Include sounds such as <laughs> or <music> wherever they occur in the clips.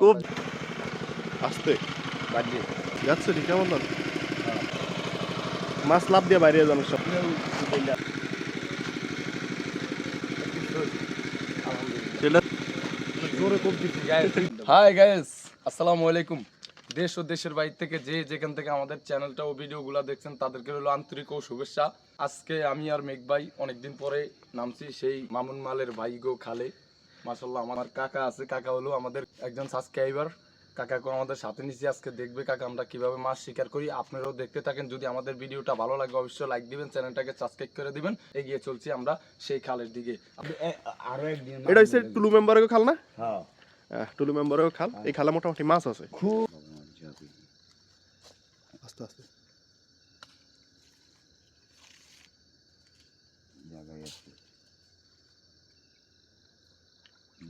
খুব আস্তে বাজে যাচ্ছে ঠিক কেমন না মাছ লাভ দিয়ে বাইরে যাবে সব হাই গাইস আসসালামু আলাইকুম দেশ ও দেশের বাইরে থেকে যে যেখান থেকে আমাদের চ্যানেলটা ও ভিডিওগুলো দেখছেন তাদেরকে হলো আন্তরিক ও শুভেচ্ছা। আজকে আমি আর মেঘ ভাই অনেকদিন পরে নামছি সেই মামুন মালের ভাই গো খালে। মাসাল্লাহ আমার কাকা আছে কাকা হলো আমাদের একজন সাবস্ক্রাইবার কাকাকে আমাদের সাথে নিচে আজকে দেখবে কাকা আমরা কীভাবে মাছ শিকার করি। আপনারাও দেখতে থাকেন যদি আমাদের ভিডিওটা ভালো লাগে অবশ্যই লাইক দিবেন চ্যানেলটাকে সাবস্ক্রাইব করে দিবেন। এগিয়ে চলছি আমরা সেই খালের দিকে। আরও একদিন এটা হচ্ছে টুলু মেম্বারেও খাল না? হ্যাঁ। টুলু মেম্বারেও খাল। এই খালে মোটামুটি মাছ আছে। খুব আস্তে আস্তে জায়গায় আছে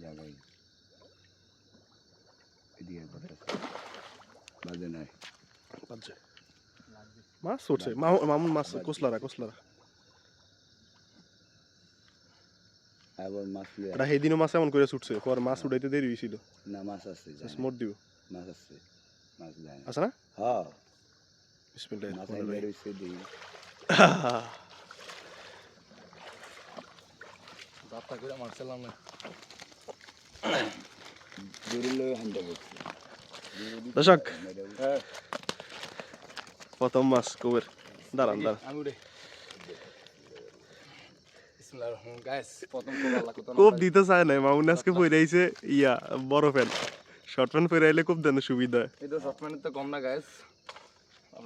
জায়গায় এদিকে বাজে নাই বাজছে মাছ উঠছে মামুন মাছ কোসলারা কোসলারা আবার মাছ এটা সেইদিনও মাছ এমন করে ছুটছে পর মাছ উঠাইতে দেরি হয়েছিল না মাছ আছে। মোট দিব মাছ আছে মাছ আছে না হ্যাঁ দর্শক প্রথম মাছ কবের দাঁড়ান দাঁড়ান কোপ দিতে চায় না মামুন আজকে পরে ইয়া বড় প্যান্ট শর্ট প্যান্ট আইলে খুব দেন সুবিধা তো শর্ট তো কম না গাইস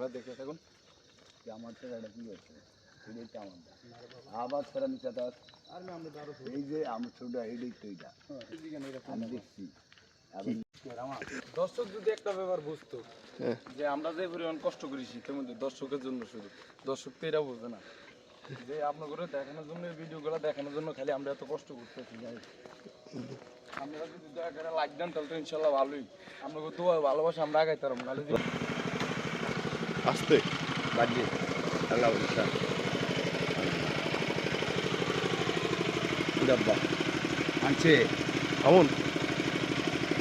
আমরা দেখে থাকুন আমার তো এটা কি হচ্ছে এটাই আমার আবার ফেরা নিচে দাস এই যে আমার ছোট এটাই তো এটা আমি দেখছি। দর্শক যদি একটা ব্যাপার বুঝতো হ্যাঁ। যে আমরা যে পরিমাণ কষ্ট করি শীতের মধ্যে দর্শকের জন্য শুধু। দর্শক তো এটা বুঝবে না। যে আপনার দেখানোর জন্য ভিডিওগুলো দেখানোর জন্য খালি আমরা এত কষ্ট করতেছি যাই আপনারা যদি দয়া করে লাইক দেন তাহলে তো ইনশাল্লাহ ভালোই। আপনাকে তো ভালোবাসা আমরা আগাইতে পারব। নাহলে যে আস্তে বাজে। আল্লাহ ডাব্বা আনছে। আমন।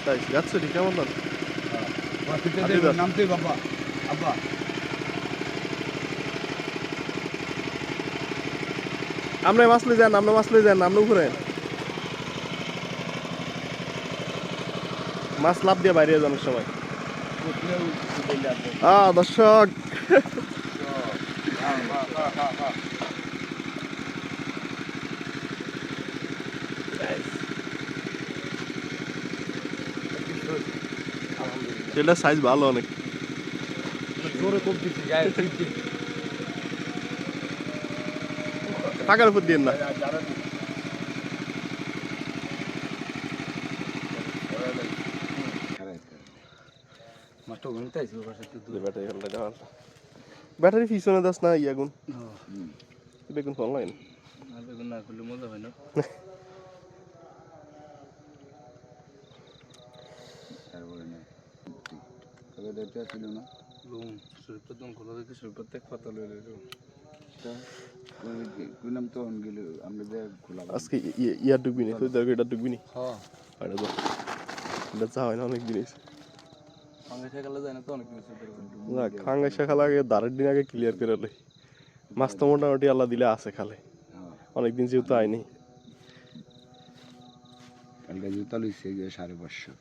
তাই যাচ্ছে ঠিক কেমন না দাও। নামতে বাবা। আব্বা। আমরা মাছ লই যান আমরা মাছ লই যান আমরা উপরে। মাছ লাভ দিয়ে বাইরে যান সময়। কোথাও কোথায় যাবে আ দর্শক। সেটার সাইজ ভালো অনেক। <laughs> টাকার উপর দিয়ে না। মাস্টার ঘুমতে আইসি বাসা তো দূর ব্যাটারি খেলটা যাওয়ার ব্যাটারি পিছনে দাস না ইয়াগুন বেগুন অনলাইন আর বেগুন না করলে মজা হয় না। তারপরে না তবে দেখতে ছিল না। লুম শরীরটা দম খোলা দেখে শরীরটা ত্যাগ পাতা লয়ে লইলো কোন নাম তো গেল আমরা যে খোলা আজকে ইয়া ডুববি নি তুই ডুববি নি? হ্যাঁ। এটা তো এটা চা হয় না অনেক যায় না দাঁড়ের দিন আগে ক্লিয়ার করে লই। মাছ তো মোটামুটি আল্লাহ দিলে আছে খালে। হ্যাঁ। অনেকদিন যেহেতু আইনি। কালকে জুতা লইছে গিয়ে সাড়ে পাঁচশো।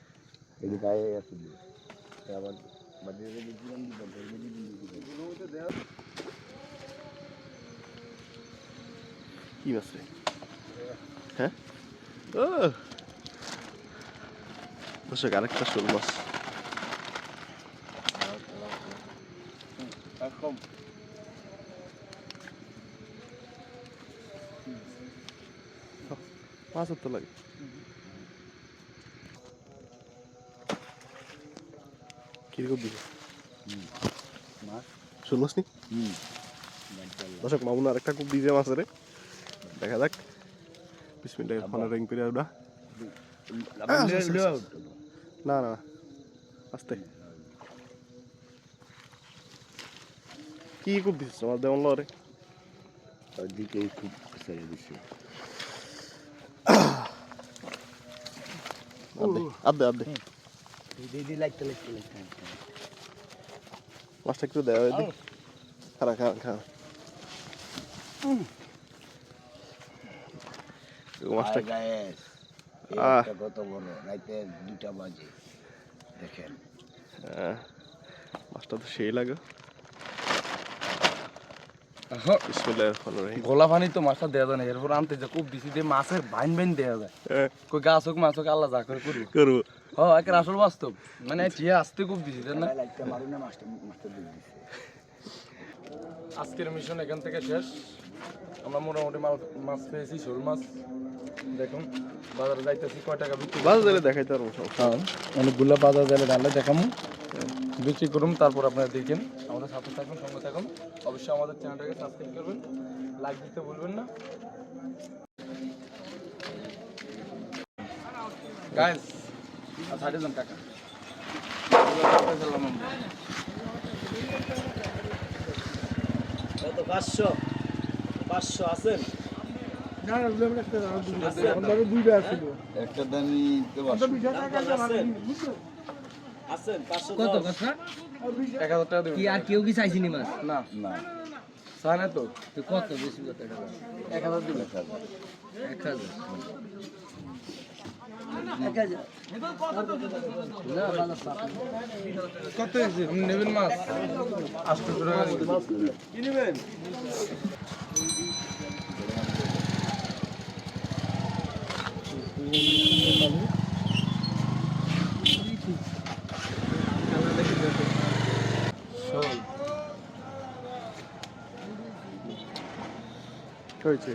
এই গায়ে আছে আবার বাজারে গেছিলাম কি মাছ হ্যাঁ? ও! দর্শক আরেকটা শোল মাছ। একদম মাছ তো লাগে কীরকম দিবে মাছ মাছ নি হুম দর্শক মামুন আরেকটা খুব দিছে মাছের দেখা যাক। বিশ বিসমিল্লাহ ফোনে রিং করে ওটা না না না। আস্তে। কি খুব দিছিস আমার দেওয়ান লরে ওইদিকেই খুব ছেড়ে দিছে আদে আদে দিদি লাগতে লাগতে লাগতে মাছটা একটু দেওয়া হয়নি খারা খারা খারা মাছটা। কত বড় রাইতে দুটা বাজে দেখেন মাছটা তো সেই লাগে গোলা পানি তো মাছটা দেওয়া যায় না এরপর আনতে যা খুব বেশি দিয়ে মাছের বাইন বাইন দেওয়া যায়। হ্যাঁ, কই গাছ হোক মাছ হোক আল্লাহ যা করে করব করব হ একের আসল বাস্তব। মানে টিয়া আসতে খুব বেশি তাই না? দিছে। আজকের মিশন এখান থেকে শেষ। আমরা মোটামুটি মাল মাছ পেয়েছি শোল মাছ। দেখুন বাজারে যাইতেছি কয় টাকা বিক্রি বাজারে দেখাইতে পারব সমস্যা হ্যাঁ অনেকগুলো বাজার গেলে ডালে দেখামু। বিক্রি করুন তারপর আপনারা দেখেন। আমাদের সাথে থাকুন সঙ্গে থাকুন। অবশ্যই আমাদের চ্যানেলটাকে সাবস্ক্রাইব করবেন। লাইক দিতে ভুলবেন না। গাইস আর সাইডে যান কাকা কত পাঁচশো পাঁচশো আছেন? একটা দানি কত কথা? এক হাজার টাকা কি আর কেউ কি চাইছিনি মাছ? না না। চায় না তো। তো কত বেশি কত টাকা? এক হাজার এক কত নেবেন মাছ? আটশো টাকা হয়েছে।